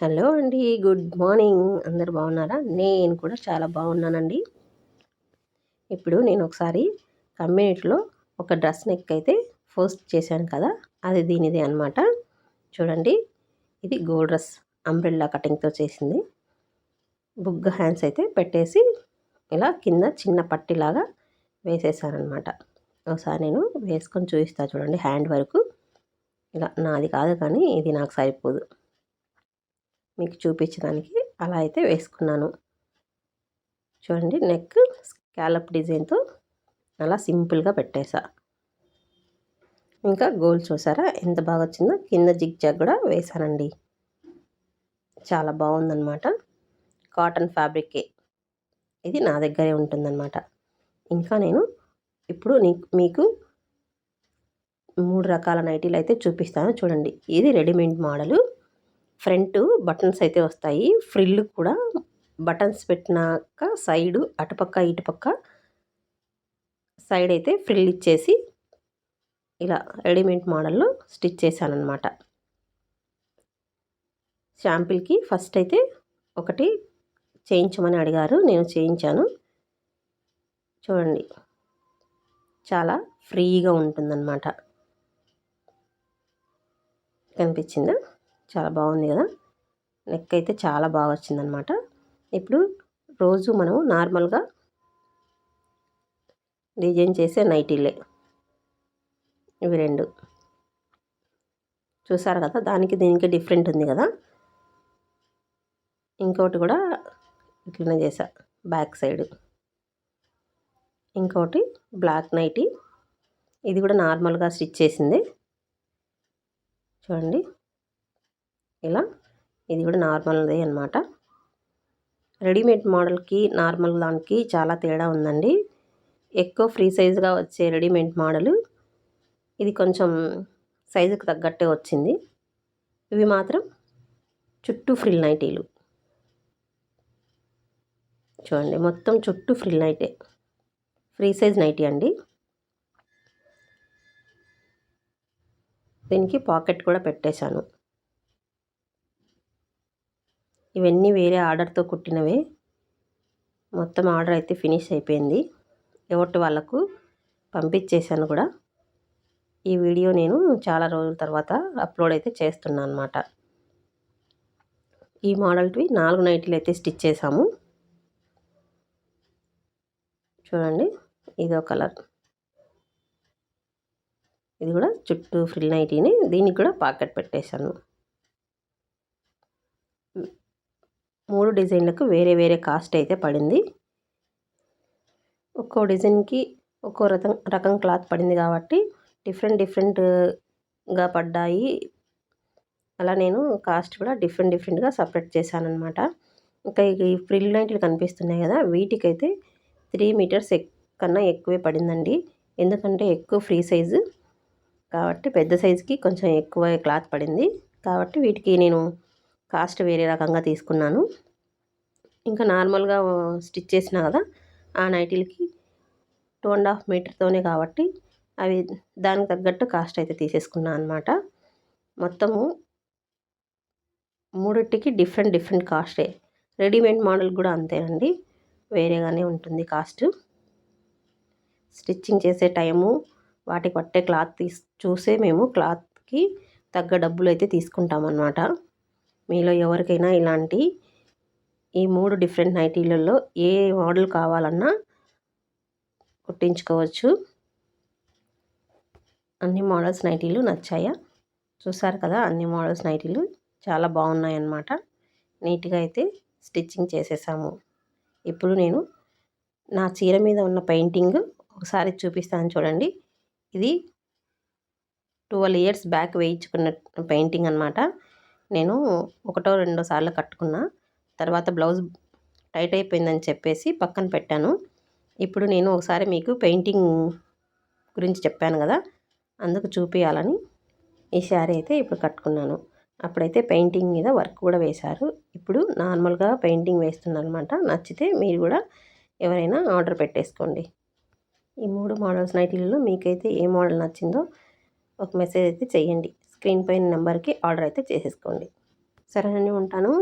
Hello అండి good morning. అందరు బాగున్నారా? నేను కూడా చాలా బాగున్నానండి. ఇప్పుడు నేను ఒకసారి కమ్యూనిటీలో ఒక డ్రెస్ నెక్ అయితే పోస్ట్ చేశాను కదా అది దీనిదే అనమాట చూడండి ఇది గోల్డ్ డ్రెస్ అంబ్రెల్లా కటింగ్తో చేసింది. బుగ్గ హ్యాండ్స్ అయితే పెట్టేసి ఇలా కింద చిన్న పట్టిలాగా వేసేసానమాట ఒకసారి నేను వేసుకొని చూపిస్తాను చూడండి హ్యాండ్ వరకు. ఇలా నాది కాదు కానీ ఇది నాకు సరిపోదు. మీకు చూపించడానికి అలా అయితే వేసుకున్నాను. చూడండి నెక్ స్కాలప్ డిజైన్తో అలా సింపుల్గా పెట్టేసా. ఇంకా గోల్ చూసారా? ఎంత బాగా వచ్చిందో కింద జిగ్ జాగ్ కూడా వేసానండి. చాలా బాగుందన్నమాట. కాటన్ ఫ్యాబ్రికే. ఇది నా దగ్గరే ఉంటుందన్నమాట. ఇంకా నేను ఇప్పుడు మీకు మూడు రకాల నైటీలు అయితే చూపిస్తాను. చూడండి ఇది రెడీమేడ్ మోడలు. ఫ్రంట్ బటన్స్ అయితే వస్తాయి. ఫ్రిల్ కూడా బటన్స్ పెట్టినాక సైడు అటుపక్క ఇటుపక్క సైడ్ అయితే ఫ్రిల్ ఇచ్చేసి ఇలా రెడీమేడ్ మోడల్లో స్టిచ్ చేశానమాట శాంపిల్కి ఫస్ట్ అయితే ఒకటి చేయించమని అడిగారు. నేను చేయించాను. చూడండి. చాలా ఫ్రీగా ఉంటుందన్నమాట. కనిపించిందా? చాలా బాగుంది కదా. నెక్ అయితే చాలా బాగా వచ్చిందనమాట ఇప్పుడు రోజు మనం నార్మల్గా డిజైన్ చేసే నైటీలే. ఇవి రెండు. చూసారు కదా దానికి దీనికి డిఫరెంట్ ఉంది కదా. ఇంకోటి కూడా ఇట్లనే చేసా బ్యాక్ సైడ్. ఇంకోటి బ్లాక్ నైటీ. ఇది కూడా నార్మల్గా స్టిచ్ చేసింది. చూడండి. ఇలా ఇది కూడా నార్మల్దే అనమాట రెడీమేడ్ మోడల్కి నార్మల్ దానికి చాలా తేడా ఉందండి. ఎక్కువ ఫ్రీ సైజుగా వచ్చే రెడీమేడ్ మోడలు. ఇది కొంచెం సైజుకి తగ్గట్టే వచ్చింది. ఇవి మాత్రం చుట్టూ ఫ్రిల్ నైటీలు. చూడండి మొత్తం చుట్టూ ఫ్రిల్ నైటే. ఫ్రీ సైజ్ నైటీ అండి. దీనికి పాకెట్ కూడా పెట్టేశాను. ఇవన్నీ వేరే ఆర్డర్తో కుట్టినవే. మొత్తం ఆర్డర్ అయితే ఫినిష్ అయిపోయింది. ఎవరి వాళ్ళకు పంపించేశాను కూడా. ఈ వీడియో నేను చాలా రోజుల తర్వాత అప్లోడ్ అయితే చేస్తున్నాను అనమాట ఈ మోడల్వి నాలుగు నైటీలు అయితే స్టిచ్ చేసాము చూడండి ఇదో కలర్. ఇది కూడా చుట్టూ ఫ్రిల్ నైటీని దీనికి కూడా పాకెట్ పెట్టేశాను. మూడు డిజైన్లకు వేరే వేరే కాస్ట్ అయితే పడింది. ఒక్కో డిజైన్కి ఒక్కో రకం రకం క్లాత్ పడింది కాబట్టి డిఫరెంట్ డిఫరెంట్గా పడ్డాయి. అలా నేను కాస్ట్ కూడా డిఫరెంట్ డిఫరెంట్గా సపరేట్ చేశానమాట ఇంకా ఈ ఫ్రిల్ నైట్లు కనిపిస్తున్నాయి కదా వీటికైతే త్రీ మీటర్స్ కన్నా ఎక్కువే పడిందండి. ఎందుకంటే ఎక్కువ ఫ్రీ సైజు కాబట్టి పెద్ద సైజుకి కొంచెం ఎక్కువ క్లాత్ పడింది కాబట్టి వీటికి నేను కాస్ట్ వేరే రకంగా తీసుకున్నాను. ఇంకా నార్మల్గా స్టిచ్ చేసిన కదా ఆ నైటీలకి టూ అండ్ హాఫ్ మీటర్తోనే కాబట్టి అవి దానికి తగ్గట్టు కాస్ట్ అయితే తీసేసుకున్నాను అనమాట మొత్తము మూడింటికి డిఫరెంట్ డిఫరెంట్ కాస్టే. రెడీమేడ్ మోడల్ కూడా అంతేనండి. వేరేగానే ఉంటుంది కాస్ట్. స్టిచ్చింగ్ చేసే టైము వాటికి పట్టే క్లాత్ తీసి చూసే మేము క్లాత్కి తగ్గ డబ్బులు అయితే తీసుకుంటామన్నమాట. మీలో ఎవరికైనా ఇలాంటి ఈ మూడు డిఫరెంట్ నైటీలలో ఏ మోడల్ కావాలన్నా కుట్టించుకోవచ్చు. అన్ని మోడల్స్ నైటీలు నచ్చాయా? చూసారు కదా అన్ని మోడల్స్ నైటీలు చాలా బాగున్నాయి అన్నమాట నీట్గా అయితే స్టిచ్చింగ్ చేసేసాము. ఇప్పుడు నేను నా చీర మీద ఉన్న పెయింటింగ్ ఒకసారి చూపిస్తాను చూడండి. ఇది ట్వెల్వ్ ఇయర్స్ బ్యాక్ వేయించుకున్న పెయింటింగ్ అనమాట నేను ఒకటో రెండో సార్లు కట్టుకున్నా. తర్వాత బ్లౌజ్ టైట్ అయిపోయిందని చెప్పేసి పక్కన పెట్టాను. ఇప్పుడు నేను ఒకసారి మీకు పెయింటింగ్ గురించి చెప్పాను కదా అందుకు చూపించాలని ఈ శారీ అయితే ఇప్పుడు కట్టుకున్నాను. అప్పుడైతే పెయింటింగ్ మీద వర్క్ కూడా వేశారు. ఇప్పుడు నార్మల్గా పెయింటింగ్ వేస్తున్నాను అనమాట నచ్చితే మీరు కూడా ఎవరైనా ఆర్డర్ పెట్టేసుకోండి. ఈ మూడు మోడల్స్ నైటీలలో మీకైతే ఏ మోడల్ నచ్చిందో ఒక మెసేజ్ అయితే చేయండి. స్క్రీన్ పైన నెంబర్కి ఆర్డర్ అయితే చేసేసుకోండి. సరేనండి ఉంటాను.